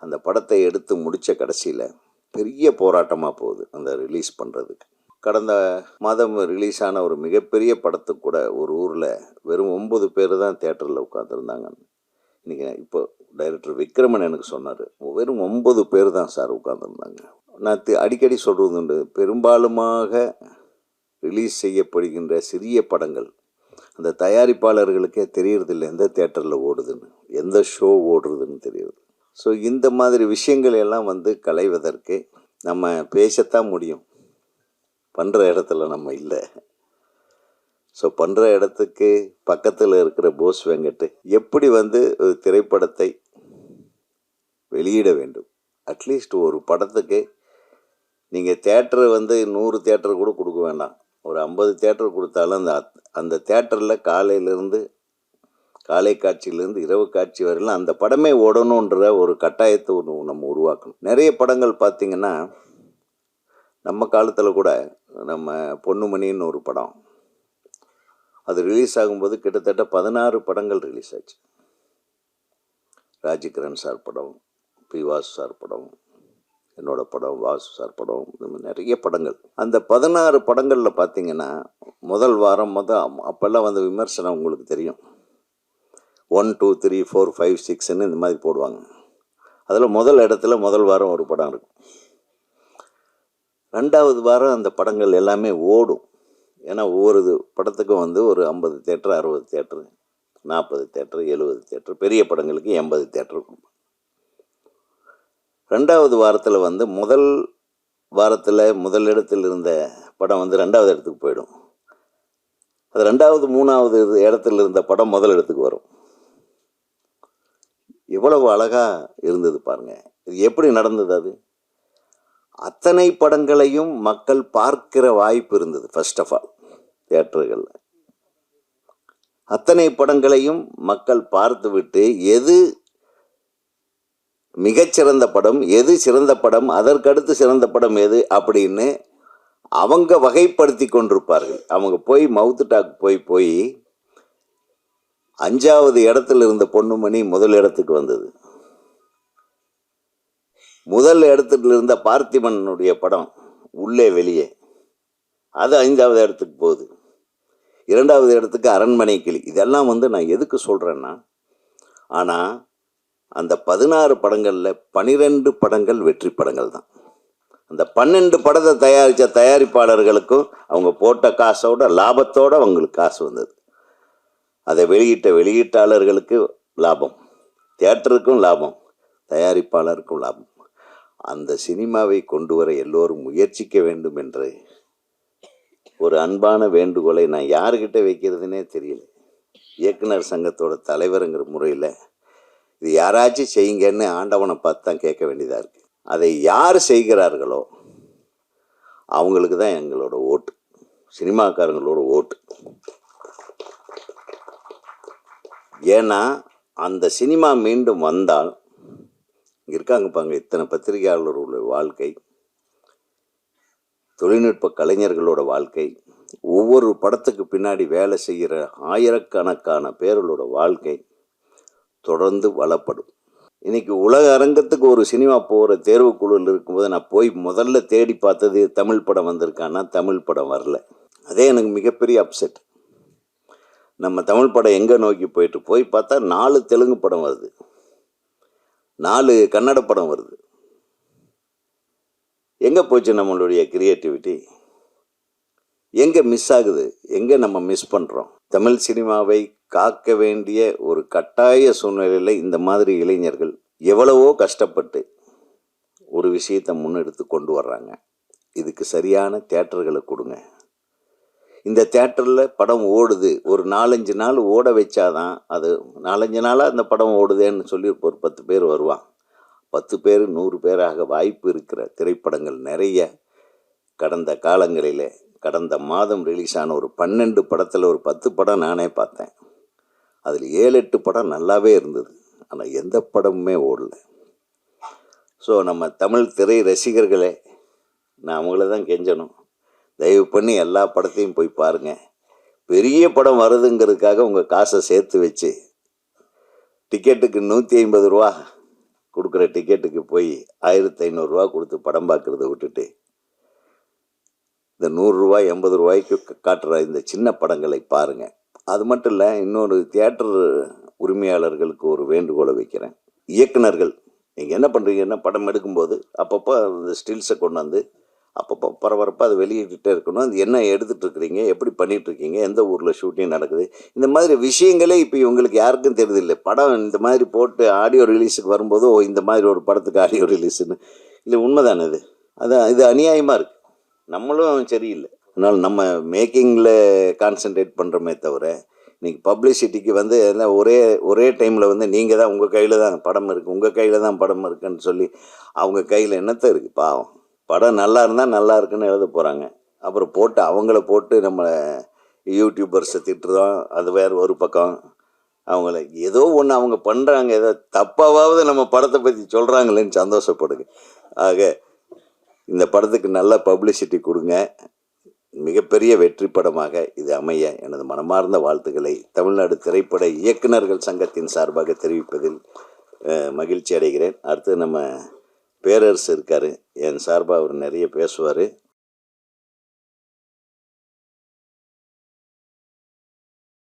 அந்த படத்தை எடுத்து முடித்த கடைசியில் பெரிய போராட்டமாக போகுது அந்த ரிலீஸ் பண்ணுறதுக்கு கடந்த மாதம் ரிலீஸ் ஆன ஒரு மிகப்பெரிய படத்துக்கு கூட ஒரு ஊரில் வெறும் ஒம்பது பேர் தான் தேட்டரில் உட்காந்துருந்தாங்க இன்றைக்கி இப்போ டைரக்டர் விக்ரமன் எனக்கு சொன்னார் வெறும் ஒம்பது பேர் தான் சார் உட்காந்துருந்தாங்க நான் அடிக்கடி சொல்கிறது உண்டு பெரும்பாலுமாக ரிலீஸ் செய்யப்படுகின்ற சிறிய படங்கள் அந்த தயாரிப்பாளர்களுக்கே தெரியறதில்ல எந்த தேட்டரில் ஓடுதுன்னு. எந்த ஷோ ஓடுறதுன்னு தெரியுது. ஸோ இந்த மாதிரி விஷயங்கள் எல்லாம் வந்து களைவதற்கு நம்ம பேசத்தான் முடியும். பண்ணுற இடத்துல நம்ம இல்லை. ஸோ பண்ணுற இடத்துக்கு பக்கத்தில் இருக்கிற போஸ் வெங்கட்டு எப்படி வந்து ஒரு திரைப்படத்தை வெளியிட வேண்டும்? அட்லீஸ்ட் ஒரு படத்துக்கு நீங்கள் தேட்டர் வந்து நூறு தேட்டர் கூட கொடுக்க வேண்டாம். ஒரு ஐம்பது தேட்டர் கொடுத்தாலும் அந்த அந்த தேட்டரில் காலையிலேருந்து காலை காட்சியிலேருந்து இரவு காட்சி வரையிலும் அந்த படமே ஓடணுன்ற ஒரு கட்டாயத்தை ஒன்று நம்ம உருவாக்கணும். நிறைய படங்கள் பார்த்திங்கன்னா நம்ம காலத்தில் கூட நம்ம பொன்னுமணின்னு ஒரு படம். அது ரிலீஸ் ஆகும்போது கிட்டத்தட்ட பதினாறு படங்கள் ரிலீஸ் ஆச்சு. ராஜகிரண் சார் படம் பி வாசு சார் படம் என்னோட படம் வாசு சார் படம் இந்த மாதிரி நிறைய படங்கள். அந்த பதினாறு படங்களில் பார்த்தீங்கன்னா முதல் வாரம் மொதல் அப்போல்லாம் வந்து விமர்சனம் உங்களுக்கு தெரியும். One two three four five சிக்ஸ்ன்னு இந்த மாதிரி போடுவாங்க. அதில் முதல் இடத்துல முதல் வாரம் ஒரு படம் இருக்கும். ரெண்டாவது வாரம் அந்த படங்கள் எல்லாமே ஓடும். ஏன்னா ஒவ்வொரு இது படத்துக்கும் வந்து ஒரு ஐம்பது தேட்டர் அறுபது தேட்டரு நாற்பது தேட்டர் எழுபது தேட்டர் பெரிய படங்களுக்கு எண்பது தேட்டர் கொடுப்பாங்க. ரெண்டாவது வாரத்தில் வந்து முதல் வாரத்தில் முதல் இடத்தில் இருந்த படம் வந்து ரெண்டாவது இடத்துக்கு போயிடும். அது ரெண்டாவது மூணாவது இது இடத்துல இருந்த படம் முதல் இடத்துக்கு வரும். எவ்வளவு அழகாக இருந்தது பாருங்க. இது எப்படி நடந்தது அது? அத்தனை படங்களையும் மக்கள் பார்க்கிற வாய்ப்பு இருந்தது ஃபர்ஸ்ட் ஆஃப் ஆல் தியேட்டர்களில். அத்தனை படங்களையும் மக்கள் பார்த்துவிட்டு எது மிகச்சிறந்த படம் எது சிறந்த படம் அதற்கடுத்து சிறந்த படம் எது அப்படின்னு அவங்க வகைப்படுத்தி கொண்டிருப்பார்கள். அவங்க போய் மவுத்து டாக் போய் போய் அஞ்சாவது இடத்துல இருந்த பொண்ணுமணி முதல் இடத்துக்கு வந்தது. முதல் இடத்துல இருந்த பார்த்திபனுடைய படம் உள்ளே வெளியே. அது ஐந்தாவது இடத்துக்கு போகுது. இரண்டாவது இடத்துக்கு அரண்மனை கிளி. இதெல்லாம் வந்து நான் எதுக்கு சொல்கிறேன்னா ஆனால் அந்த பதினாறு படங்களில் பனிரெண்டு படங்கள் வெற்றி படங்கள் தான். அந்த பன்னெண்டு படத்தை தயாரித்த தயாரிப்பாளர்களுக்கும் அவங்க போட்ட காசோட லாபத்தோட அவங்களுக்கு காசு வந்தது. அதை வெளியிட்ட வெளியீட்டாளர்களுக்கு லாபம். தியேட்டருக்கும் லாபம். தயாரிப்பாளருக்கும் லாபம். அந்த சினிமாவை கொண்டு வர எல்லோரும் முயற்சிக்க வேண்டும் என்று ஒரு அன்பான வேண்டுகோளை நான் யாருக்கிட்ட வைக்கிறதுனே தெரியல. இயக்குனர் சங்கத்தோட தலைவருங்கிற முறையில் இது யாராச்சும் செய்யுங்கன்னு ஆண்டவனை பார்த்து தான் கேட்க வேண்டியதாக இருக்குது அதை யார் செய்கிறார்களோ அவங்களுக்கு தான் எங்களோட ஓட்டு. சினிமாக்காரங்களோட ஓட்டு. ஏன்னா அந்த சினிமா மீண்டும் வந்தால் இங்கே இருக்காங்க பாங்க இத்தனை பத்திரிகையாளர்களுடைய வாழ்க்கை தொழில்நுட்ப கலைஞர்களோட வாழ்க்கை ஒவ்வொரு படத்துக்கு பின்னாடி வேலை செய்கிற ஆயிரக்கணக்கான பேர்களோட வாழ்க்கை தொடர்ந்து வளப்படும். இன்னைக்கு உலக அரங்கத்துக்கு ஒரு சினிமா போகிற தேர்வுக்குழுவில் இருக்கும்போது நான் போய் முதல்ல தேடி பார்த்தது தமிழ் படம் வந்திருக்கான்னா தமிழ் படம் வரல. அதே எனக்கு மிகப்பெரிய அப்செட் நம்ம தமிழ் படம் எங்கே நோக்கி போயிட்டு போய் பார்த்தா நாலு தெலுங்கு படம் வருது. நாலு கன்னட படம் வருது. எங்கே போச்சு நம்மளுடைய கிரியேட்டிவிட்டி எங்கே மிஸ் ஆகுது? எங்கே நம்ம மிஸ் பண்ணுறோம் தமிழ் சினிமாவை காக்க வேண்டிய ஒரு கட்டாய சூழ்நிலையில் இந்த மாதிரி இளைஞர்கள் எவ்வளவோ கஷ்டப்பட்டு ஒரு விஷயத்தை முன்னெடுத்து கொண்டு வர்றாங்க. இதுக்கு சரியான தேட்டர்களை கொடுங்க. இந்த தேட்டரில் படம் ஓடுது. ஒரு நாலஞ்சு நாள் ஓட வச்சாதான் அது நாலஞ்சு நாளாக அந்த படம் ஓடுதேன்னு சொல்லி ஒரு பத்து பேர் வருவான் பத்து பேர் நூறு பேராக வாய்ப்பு இருக்கிற திரைப்படங்கள் நிறைய கடந்த காலங்களிலே கடந்த மாதம் ரிலீஸ் ஆன ஒரு பன்னெண்டு படத்தில் ஒரு பத்து படம் நானே பார்த்தேன். அதில் ஏழு எட்டு படம் நல்லாவே இருந்தது. ஆனால் எந்த படமுமே ஓடல. ஸோ நம்ம தமிழ் திரை ரசிகர்களே நான் அவங்கள தான் கெஞ்சணும். தயவு பண்ணி எல்லா படத்தையும் போய் பாருங்கள் பெரிய படம் வருதுங்கிறதுக்காக உங்கள் காசை சேர்த்து வச்சு டிக்கெட்டுக்கு நூற்றி ஐம்பது ரூபா கொடுக்குற டிக்கெட்டுக்கு போய் ஆயிரத்தி ஐநூறுரூவா கொடுத்து படம் பார்க்குறத விட்டுட்டு இந்த நூறுரூவா எண்பது ரூபாய்க்கு காட்டுற இந்த சின்ன படங்களை பாருங்கள் அது மட்டும் இல்லை இன்னொரு தியேட்டர் உரிமையாளர்களுக்கு ஒரு வேண்டுகோளை வைக்கிறேன். இயக்குனர்கள் நீங்கள் என்ன பண்ணுறீங்கன்னா படம் எடுக்கும்போது அப்பப்போ அந்த ஸ்டில்ஸை கொண்டு வந்து அப்பப்போ பரபரப்பாக அதை வெளியிட்டுட்டே இருக்கணும். அது என்ன எடுத்துகிட்ருக்குறீங்க எப்படி பண்ணிகிட்ருக்கீங்க எந்த ஊரில் ஷூட்டிங் நடக்குது? இந்த மாதிரி விஷயங்களே இப்போ இவங்களுக்கு யாருக்கும் தெரியுதில்லை படம் இந்த மாதிரி போட்டு ஆடியோ ரிலீஸுக்கு வரும்போதோ இந்த மாதிரி ஒரு படத்துக்கு ஆடியோ ரிலீஸுன்னு இல்லை உண்மைதானே இது? அதான் இது அநியாயமாக இருக்குது நம்மளும் சரியில்லை. அதனால் நம்ம மேக்கிங்கில் கான்சென்ட்ரேட் பண்ணுறோமே தவிர இன்றைக்கி பப்ளிசிட்டிக்கு வந்து எல்லாம் ஒரே ஒரே டைமில் வந்து நீங்கள் தான் உங்கள் கையில் தான் படம் இருக்குது உங்கள் கையில் தான் படம் இருக்குன்னு சொல்லி அவங்க கையில் என்னத்தை இருக்குது பாவம். படம் நல்லா இருந்தால் நல்லா இருக்குன்னு எழுத போகிறாங்க அப்புறம் போட்டு அவங்கள போட்டு நம்ம யூடியூபர்ஸை திட்டுறோம். அது வேறு ஒரு பக்கம். அவங்கள ஏதோ ஒன்று அவங்க பண்ணுறாங்க ஏதோ தப்பாவது நம்ம படத்தை பற்றி சொல்கிறாங்களேன்னு சந்தோஷப்படுங்க. ஆக இந்த படத்துக்கு நல்ல பப்ளிசிட்டி கொடுங்க. மிகப்பெரிய வெற்றி படமாக இது அமைய எனது மனமார்ந்த வாழ்த்துக்களை தமிழ்நாடு திரைப்பட இயக்குனர்கள் சங்கத்தின் சார்பாக தெரிவிப்பதில் மகிழ்ச்சி அடைகிறேன். அடுத்து நம்ம பேரரசு இருக்கார். என் சார்பாக அவர் நிறைய பேசுவார்.